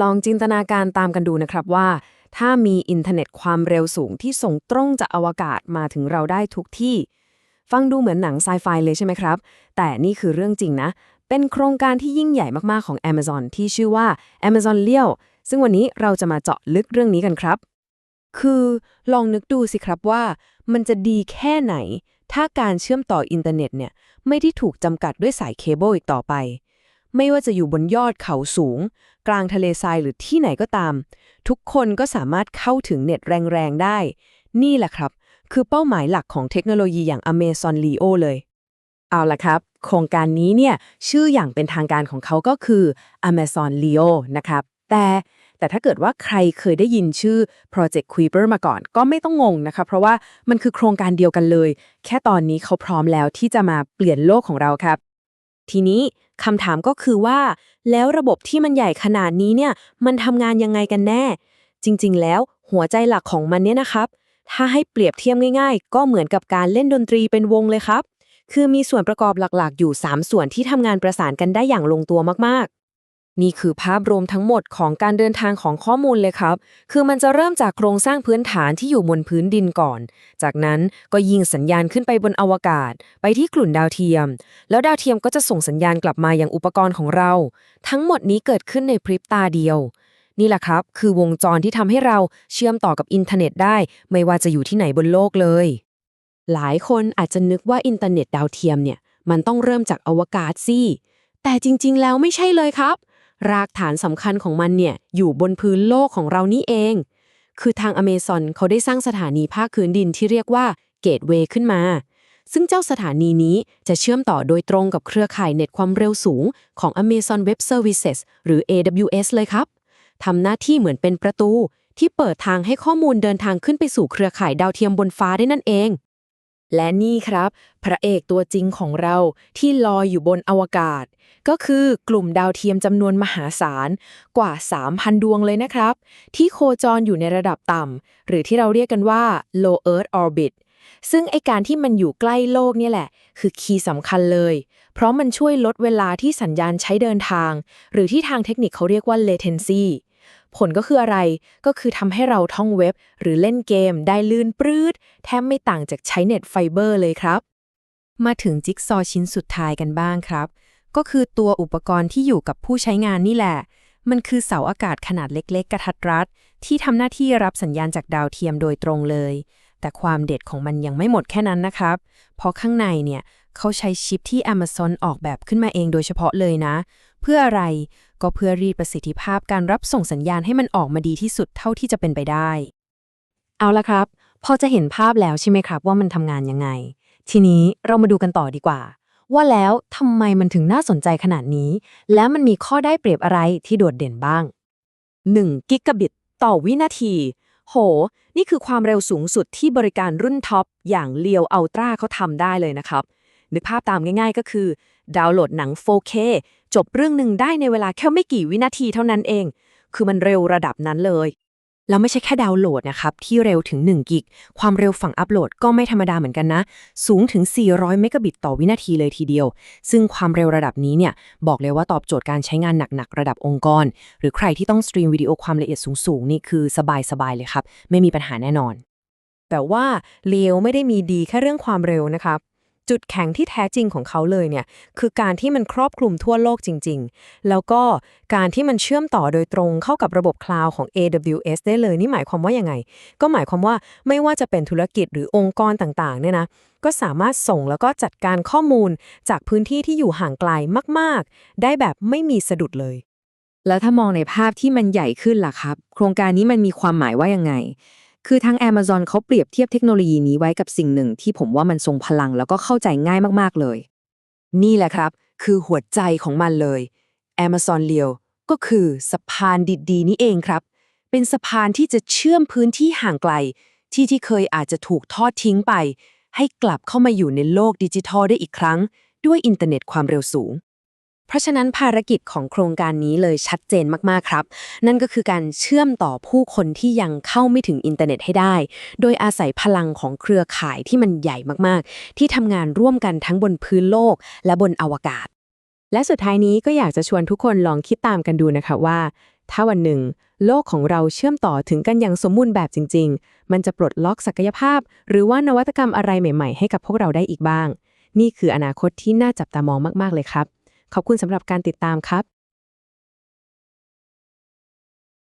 ลองจินตนาการตามกันดูนะครับว่า ถ้ามีอินเทอร์เน็ตความเร็วสูงที่ส่งตรงจากอวกาศมาถึงเราได้ทุกที่ ฟังดูเหมือนหนังไซไฟเลยใช่ไหมครับ แต่นี่คือเรื่องจริงนะ เป็นโครงการที่ยิ่งใหญ่มากๆของ Amazon ที่ชื่อว่า Amazon Leo ซึ่งวันนี้เราจะมาเจาะลึกเรื่องนี้กันครับ คือลองนึกดูสิครับว่า มันจะดีแค่ไหน ถ้าการเชื่อมต่ออินเทอร์เน็ตเนี่ยไม่ได้ถูกจำกัดด้วยสายเคเบิลอีกต่อไป ไม่ว่าจะอยู่บนยอดเขาสูง กลางทะเลทรายหรือที่ไหนก็ตาม ทุกคนก็สามารถเข้าถึงเน็ตแรงๆได้ นี่แหละครับ คือเป้าหมายหลักของเทคโนโลยีอย่าง Amazon Leo เลย เอาละครับ โครงการนี้เนี่ยชื่ออย่างเป็นทางการของเขาก็คือ Amazon Leo นะครับ แต่แต่ถ้าเกิดว่าใครเคยได้ยินชื่อ Project Kuiper มาก่อนก็ไม่ต้องงงนะคะ เพราะว่ามันคือโครงการเดียวกันเลย แค่ตอนนี้เขาพร้อมแล้วที่จะมาเปลี่ยนโลกของเราครับ ทีนี้ คำถามก็คือว่า แล้วระบบที่มันใหญ่ขนาดนี้เนี่ยมันทำงานยังไงกันแน่ จริงๆ แล้วหัวใจหลักของมันเนี่ยนะครับ ถ้าให้เปรียบเทียบง่าย ๆ ก็เหมือนกับการเล่นดนตรีเป็นวงเลยครับ คือมีส่วนประกอบหลักๆ อยู่ 3 ส่วนที่ทำงานประสานกันได้อย่างลงตัวมากๆ นี่คือภาพรวมทั้งหมดของการเดินทางของข้อมูลเลยครับ คือมันจะเริ่มจากโครงสร้างพื้นฐานที่อยู่บนพื้นดินก่อน จากนั้นก็ยิงสัญญาณขึ้นไปบนอวกาศ ไปที่กลุ่นดาวเทียม แล้วดาวเทียมก็จะส่งสัญญาณกลับมายังอุปกรณ์ของเรา ทั้งหมดนี้เกิดขึ้นในพริบตาเดียว นี่แหละครับ คือวงจรที่ทำให้เราเชื่อมต่อกับอินเทอร์เน็ตได้ ไม่ว่าจะอยู่ที่ไหนบนโลกเลย หลายคนอาจจะนึกว่าอินเทอร์เน็ตดาวเทียมเนี่ย มันต้องเริ่มจากอวกาศสิแต่จริง ๆ แล้วไม่ใช่เลยครับ รากฐานสำคัญของมันเนี่ยอยู่บนพื้นโลกของเรานี่เอง คือทางอเมซอนเขาได้สร้างสถานีภาคพื้นดินที่เรียกว่าเกตเวย์ขึ้นมา ซึ่งเจ้าสถานีนี้จะเชื่อมต่อโดยตรงกับเครือข่ายเน็ตความเร็วสูงของ Amazon Web Services หรือ AWS เลยครับทำหน้าที่เหมือนเป็นประตูที่เปิดทางให้ข้อมูลเดินทางขึ้นไปสู่เครือข่ายดาวเทียมบนฟ้าได้นั่นเอง และนี่ครับ พระเอกตัวจริงของเราที่ลอยอยู่บนอวกาศ ก็คือกลุ่มดาวเทียมจำนวนมหาศาลกว่า 3,000 ดวงเลยนะครับ ที่โคจรอยู่ในระดับต่ำหรือที่เราเรียกกันว่า low earth orbit ซึ่งไอการที่มันอยู่ใกล้โลกนี่แหละ คือคีย์สำคัญเลย เพราะมันช่วยลดเวลาที่สัญญาณใช้เดินทาง หรือที่ทางเทคนิคเขาเรียกว่า latency ผลก็คืออะไร ก็คือทำให้เราท่องเว็บ หรือเล่นเกมได้ลื่นปรื้ด แทบไม่ต่างจากใช้เน็ตไฟเบอร์เลยครับ มาถึงจิ๊กซอว์ชิ้นสุดท้ายกันบ้างครับ ก็คือตัวอุปกรณ์ที่อยู่กับผู้ใช้งานนี่แหละ มันคือเสาอากาศขนาดเล็ก ๆ กระทัดรัด ที่ทำหน้าที่รับสัญญาณจากดาวเทียมโดยตรงเลย แต่ความเด็ดของมันยังไม่หมดแค่นั้นนะครับ เพราะข้างในเนี่ยเขาใช้ชิปที่ Amazon ออกแบบขึ้นมาเองโดยเฉพาะเลยนะ เพื่ออะไร ก็เพื่อรีดประสิทธิภาพการรับส่งสัญญาณให้มันออกมาดีที่สุดเท่าที่จะเป็นไปได้ เอาละครับ พอจะเห็นภาพแล้วใช่ไหมครับ ว่ามันทำงานยังไง ทีนี้เรามาดูกันต่อดีกว่า ว่าแล้วทำไมมันถึงน่าสนใจขนาดนี้ และมันมีข้อได้เปรียบอะไรที่โดดเด่นบ้าง 1 กิกะบิตต่อวินาที โห นี่คือความเร็วสูงสุดที่บริการรุ่นท็อป อย่างเลียวอัลตร้าเขาทำได้เลยนะครับ นึกภาพตามง่ายๆก็คือ ดาวน์โหลดหนัง 4K จบเรื่องหนึ่งได้ในเวลาแค่ไม่กี่วินาทีเท่านั้นเอง คือมันเร็วระดับนั้นเลย แล้วไม่ใช่แค่ดาวน์โหลดนะครับ ที่เร็วถึง 1 กิก ความเร็วฝั่งอัปโหลดก็ไม่ธรรมดาเหมือนกันนะ สูงถึง 400 เมกะบิตต่อวินาทีเลยทีเดียว ซึ่งความเร็วระดับนี้เนี่ย บอกเลยว่าตอบโจทย์การใช้งานหนักๆระดับองค์กร หรือใครที่ต้องสตรีมวิดีโอความละเอียดสูงๆนี่คือสบายๆเลยครับ ไม่มีปัญหาแน่นอนแต่ว่าเลียวไม่ได้มีดีแค่เรื่องความเร็วนะครับ จุดแข็งที่แท้จริงของเขาเลยเนี่ยคือการที่มันครอบคลุมทั่วโลกจริง ๆ แล้วก็การที่มันเชื่อมต่อโดยตรงเข้ากับระบบคลาวด์ของ AWS ได้เลยนี่หมายความว่ายังไง ก็หมายความว่าไม่ว่าจะเป็นธุรกิจหรือองค์กรต่างๆเนี่ยนะก็สามารถส่งแล้วก็จัดการข้อมูลจากพื้นที่ที่อยู่ห่างไกลมาก ๆ ได้แบบไม่มีสะดุดเลย แล้วถ้ามองในภาพที่มันใหญ่ขึ้นล่ะครับ โครงการนี้มันมีความหมายว่ายังไง คือทาง Amazon เขาเปรียบเทียบเทคโนโลยีนี้ไว้กับสิ่งหนึ่งที่ผมว่ามันทรงพลังแล้วก็เข้าใจง่ายมากๆเลย นี่แหละครับ คือหัวใจของมันเลย Amazon Leo ก็คือสะพานดีๆ นี่เองครับ เป็นสะพานที่จะเชื่อมพื้นที่ห่างไกล ที่ที่เคยอาจจะถูกทอดทิ้งไป ให้กลับเข้ามาอยู่ในโลกดิจิทัลได้อีกครั้ง ด้วยอินเทอร์เน็ตความเร็วสูง เพราะฉะนั้นภารกิจของโครงการนี้เลยชัดเจนมากๆครับ นั่นก็คือการเชื่อมต่อผู้คนที่ยังเข้าไม่ถึงอินเทอร์เน็ตให้ได้ โดยอาศัยพลังของเครือข่ายที่มันใหญ่มากๆ ที่ทำงานร่วมกันทั้งบนพื้นโลก และบนอวกาศ และสุดท้ายนี้ก็อยากจะชวนทุกคนลองคิดตามกันดูนะคะว่า ถ้าวันหนึ่ง โลกของเราเชื่อมต่อถึงกันอย่างสมบูรณ์แบบจริง ๆ มันจะปลดล็อกศักยภาพ หรือว่านวัตกรรมอะไรใหม่ ๆ ให้กับพวกเราได้อีกบ้าง นี่คืออนาคตที่น่าจับตามองมากๆเลยครับ ขอบคุณสำหรับการติดตามครับ